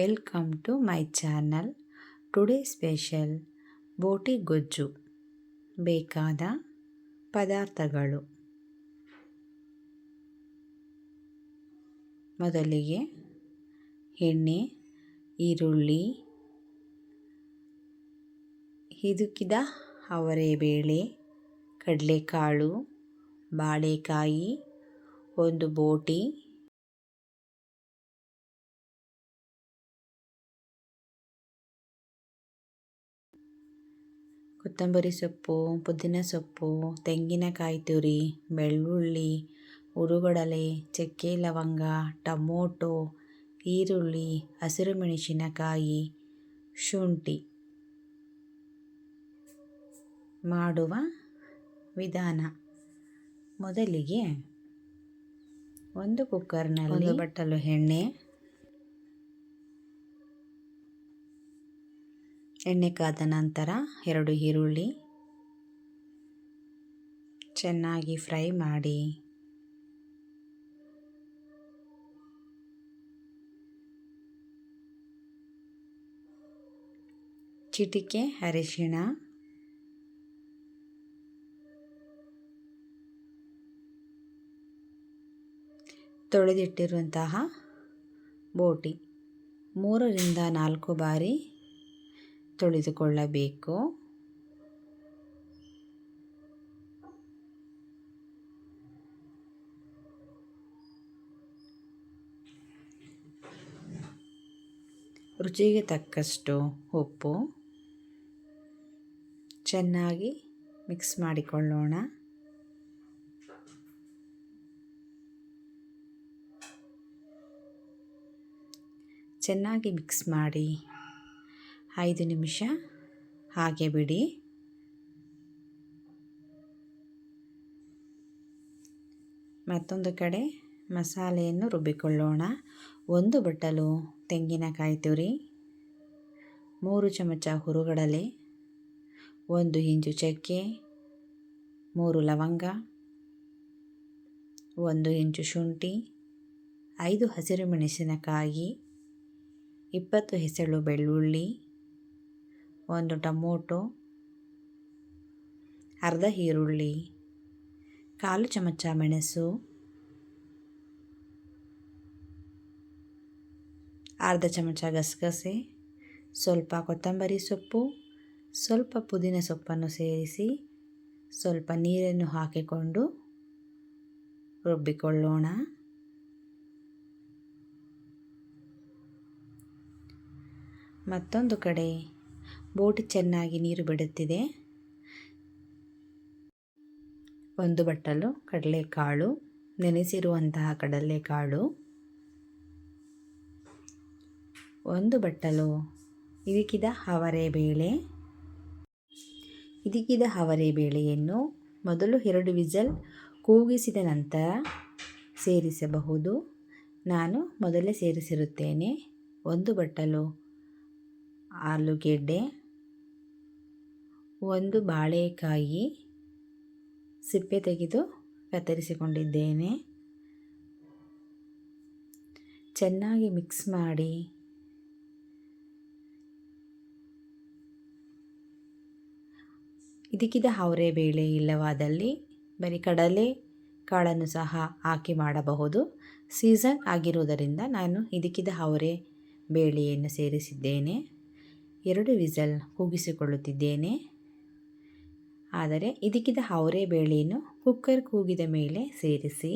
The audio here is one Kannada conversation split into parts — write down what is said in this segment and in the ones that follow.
Welcome to my channel today special ಬೋಟಿ ಗೊಜ್ಜು ಬೇಕಾದ ಪದಾರ್ಥಗಳು. ಮೊದಲಿಗೆ ಎಣ್ಣೆ, ಈರುಳ್ಳಿ, ಹಿದುಕಿದ ಅವರೆಬೇಳೆ, ಕಡಲೆಕಾಳು, ಬಾಳೆಕಾಯಿ, ಒಂದು ಬೋಟಿ ಕೊತ್ತಂಬರಿ ಸೊಪ್ಪು, ಪುದೀನ ಸೊಪ್ಪು, ತೆಂಗಿನಕಾಯಿ ತುರಿ, ಬೆಳ್ಳುಳ್ಳಿ, ಉರುಗಡಲೆ, ಚಕ್ಕೆ ಲವಂಗ, ಟಮೋಟೊ, ಈರುಳ್ಳಿ, ಹಸಿರು ಮೆಣಸಿನಕಾಯಿ, ಶುಂಠಿ ಮಾಡುವ ವಿಧಾನ. ಮೊದಲಿಗೆ ಒಂದು ಕುಕ್ಕರ್ನಲ್ಲಿ ಬಟ್ಟಲು ಎಣ್ಣೆ. ಎಣ್ಣೆ ಕಾದ ನಂತರ ಎರಡು ಈರುಳ್ಳಿ ಚೆನ್ನಾಗಿ ಫ್ರೈ ಮಾಡಿ ಚಿಟಿಕೆ, ಅರಿಶಿಣ, ತೊಳೆದಿಟ್ಟಿರುವಂತಹ ಬೋಟಿ ಮೂರರಿಂದ ನಾಲ್ಕು ಬಾರಿ ತೊಳೆದುಕೊಳ್ಳಬೇಕು. ರುಚಿಗೆ ತಕ್ಕಷ್ಟು ಉಪ್ಪು. ಚೆನ್ನಾಗಿ ಮಿಕ್ಸ್ ಮಾಡಿಕೊಳ್ಳೋಣ. ಚೆನ್ನಾಗಿ ಮಿಕ್ಸ್ ಮಾಡಿ ಐದು ನಿಮಿಷ. ಹಾಗೆ ಬಿಡಿ. ಮತ್ತೊಂದು ಕಡೆ ಮಸಾಲೆಯನ್ನು ರುಬ್ಬಿಕೊಳ್ಳೋಣ. ಒಂದು ಬಟ್ಟಲು ತೆಂಗಿನಕಾಯಿ ತುರಿ, ಮೂರು ಚಮಚ ಹುರುಗಡಲೆ, ಒಂದು ಇಂಚು ಚಕ್ಕೆ, ಮೂರು ಲವಂಗ, ಒಂದು ಇಂಚು ಶುಂಠಿ, ಐದು ಹಸಿರು ಮೆಣಸಿನಕಾಯಿ, ಇಪ್ಪತ್ತು ಹೆಸಳು ಬೆಳ್ಳುಳ್ಳಿ ಒಂದು ಟೊಮೊಟೊ, ಅರ್ಧ ಈರುಳ್ಳಿ, ಕಾಲು ಚಮಚ ಮೆಣಸು, ಅರ್ಧ ಚಮಚ ಗಸಗಸೆ, ಸ್ವಲ್ಪ ಕೊತ್ತಂಬರಿ ಸೊಪ್ಪು, ಸ್ವಲ್ಪ ಪುದೀನ ಸೊಪ್ಪನ್ನು ಸೇರಿಸಿ ಸ್ವಲ್ಪ ನೀರನ್ನು ಹಾಕಿಕೊಂಡು ರುಬ್ಬಿಕೊಳ್ಳೋಣ. ಮತ್ತೊಂದು ಕಡೆ ಬೋಟಿ ಚೆನ್ನಾಗಿ ನೀರು ಬಿಡುತ್ತಿದೆ. ಒಂದು ಬಟ್ಟಲು, ಕಡಲೆಕಾಳು, ನೆನೆಸಿರುವಂತಹ ಕಡಲೆಕಾಳು. ಒಂದು ಬಟ್ಟಲು, ಇದಿಕಿದ ಬೇಳೆ. ಇದಿಕಿದ ಬೇಳೆಯನ್ನು ಮೊದಲು ಎರಡು ವಿಸಲ್ ಕೂಗಿಸಿದ ನಂತರ ಸೇರಿಸಬಹುದು. ನಾನು ಮೊದಲೇ ಸೇರಿಸಿರುತ್ತೇನೆ. ಒಂದು ಬಟ್ಟಲು, ಆಲೂಗೆಡ್ಡೆ ಒಂದು ಬಾಳೆಕಾಯಿ ಸಿಪ್ಪೆ ತೆಗೆದು ಕತ್ತರಿಸಿಕೊಂಡಿದ್ದೇನೆ. ಚೆನ್ನಾಗಿ ಮಿಕ್ಸ್ ಮಾಡಿ ಇದಕ್ಕಿದ ಅವರೆ ಬೇಳೆ ಇಲ್ಲವಾದಲ್ಲಿ ಬರೀ ಕಡಲೆ ಕಾಳನ್ನು ಸಹ ಹಾಕಿ ಮಾಡಬಹುದು. ಸೀಸನ್ ಆಗಿರುವುದರಿಂದ ನಾನು ಇದಕ್ಕಿದ ಅವರೆ ಬೇಳೆಯನ್ನು ಸೇರಿಸಿದ್ದೇನೆ. ಎರಡು ವಿಸಲ್ ಕೂಗಿಸಿಕೊಳ್ಳುತ್ತಿದ್ದೇನೆ. ಆದರೆ ಇದಕ್ಕಿದ ಅವರೇ ಬೇಳೆಯನ್ನು ಕುಕ್ಕರ್ ಕೂಗಿದ ಮೇಲೆ ಸೇರಿಸಿ.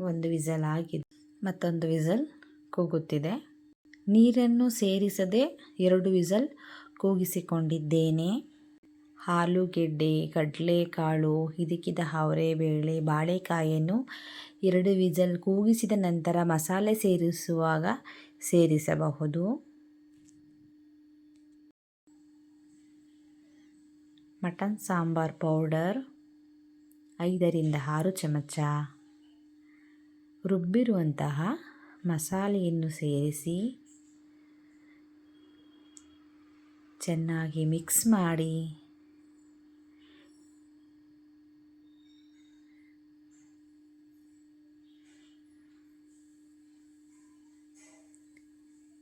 ಒಂದು ವಿಸಲ್ ಆಗಿದೆ. ಮತ್ತೊಂದು ವಿಸಲ್ ಕೂಗುತ್ತಿದೆ. ನೀರನ್ನು ಸೇರಿಸದೆ ಎರಡು ವಿಸಲ್ ಕೂಗಿಸಿಕೊಂಡಿದ್ದೇನೆ. ಆಲೂಗೆಡ್ಡೆ ಕಡಲೆಕಾಳು ಇದಕ್ಕಿದ ಬೇಳೆ ಬಾಳೆಕಾಯನ್ನು ಎರಡು ವಿಸಲ್ ಕೂಗಿಸಿದ ನಂತರ ಮಸಾಲೆ ಸೇರಿಸುವಾಗ ಸೇರಿಸಬಹುದು. ಮಟನ್ ಸಾಂಬಾರ್ ಪೌಡರ್ ಐದರಿಂದ ಆರು ಚಮಚ. ರುಬ್ಬಿರುವಂತಹ ಮಸಾಲೆಯನ್ನು ಸೇರಿಸಿ ಚೆನ್ನಾಗಿ ಮಿಕ್ಸ್ ಮಾಡಿ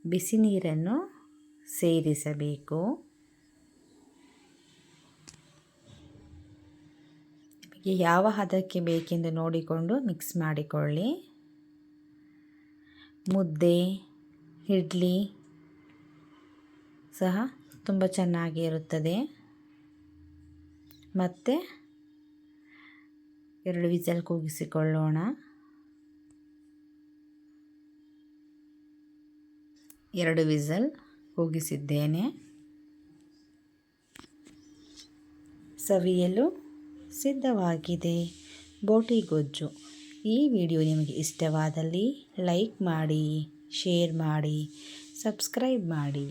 ಬಿಸಿ ನೀರನ್ನು ಸೇರಿಸಬೇಕು. ನಿಮಗೆ ಯಾವ ಹದಕ್ಕೆ ಬೇಕೆಂದು ನೋಡಿಕೊಂಡು ಮಿಕ್ಸ್ ಮಾಡಿಕೊಳ್ಳಿ. ಮುದ್ದೆ, ಇಡ್ಲಿ ಸಹ ತುಂಬ ಚೆನ್ನಾಗಿ ಇರುತ್ತದೆ. ಮತ್ತು ಎರಡು ವಿಸಲ್ ಕೂಗಿಸಿಕೊಳ್ಳೋಣ. ಎರಡು ವಿಸಲ್ ಕೂಗಿಸಿದ್ದೇನೆ. ಸವಿಯಲು ಸಿದ್ಧವಾಗಿದೆ. ಬೋಟಿ ಗೊಜ್ಜು ಈ ವಿಡಿಯೋ ನಿಮಗೆ ಇಷ್ಟವಾದಲ್ಲಿ ಲೈಕ್ ಮಾಡಿ ಶೇರ್ ಮಾಡಿ ಸಬ್ಸ್ಕ್ರೈಬ್ ಮಾಡಿ.